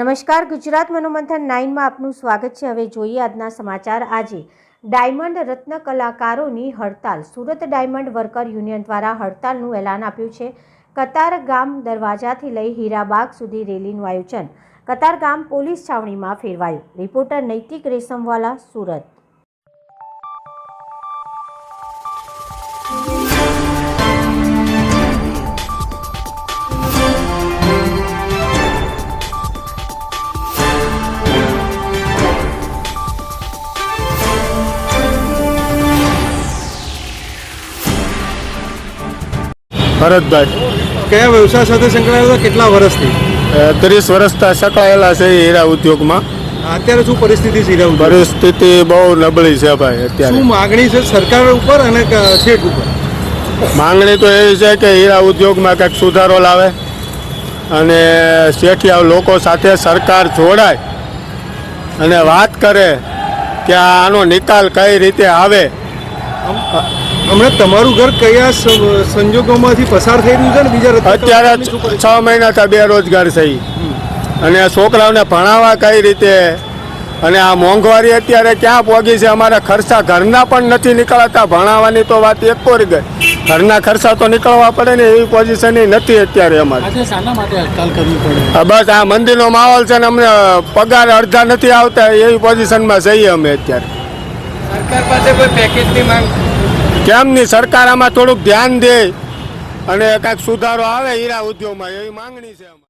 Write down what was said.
નમસ્કાર, ગુજરાત મનોમંથન નાઇનમાં આપનું સ્વાગત છે. હવે જોઈએ આજના સમાચાર. આજે ડાયમંડ રત્ન કલાકારોની હડતાલ. સુરત ડાયમંડ વર્કર યુનિયન દ્વારા હડતાલનું એલાન આપ્યું છે. કતાર ગામ દરવાજાથી લઈ હીરાબાગ સુધી રેલીનું આયોજન. કતાર ગામ પોલીસ છાવણીમાં ફેરવાયું. રિપોર્ટર નૈતિક રેશમવાલા, સુરત. ભરતભાઈ. કયા વ્યવસાય સાથે સંકળાયેલા હતા? કેટલા વર્ષથી? ત્રીસ વર્ષથી સંકળાયેલા છે હીરા ઉદ્યોગમાં. અત્યારે શું પરિસ્થિતિ છે હીરા ઉદ્યોગ? પરિસ્થિતિ બહુ નબળી છે ભાઈ શું અત્યારે માગણી છે સરકાર ઉપર અને શેઠ ઉપર? માંગણી તો એવી છે કે હીરા ઉદ્યોગમાં કંઈક સુધારો લાવે અને શેઠિયા લોકો સાથે સરકાર જોડાય અને વાત કરે કે આનો નિકાલ કઈ રીતે આવે. હમણાં તમારું ઘર કયા સંજોગોમાંથી પસાર થઈ રહ્યું છે ને બીજા અત્યારે? છ મહિનાથી બેરોજગાર થઈ. અને છોકરાઓને ભણાવવા કઈ રીતે? અને આ મોંઘવારી અત્યારે ક્યાં પહોંચી છે? અમારા ખર્ચા ઘરના પણ નથી નીકળતા. ભણાવવાની તો વાત એક કોરી ગઈ. ઘરના ખર્ચા તો નીકળવા પડે ને એવી પોઝિશન નથી અત્યારે અમારે. આજે શાના માટે હડતાલ કરવી પડે? આ બસ આ મંદિરનો માહોલ છે ને અમને પગાર અડધા નથી આવતા. એવી પોઝિશનમાં જઈએ અમે અત્યારે. સરકાર પાસે કોઈ પેકેજની માંગ? કેમ નહીં સરકાર આમાં થોડુંક ધ્યાન દે અને કાંઈક સુધારો આવે હીરા ઉદ્યોગમાં, એવી માંગણી છે.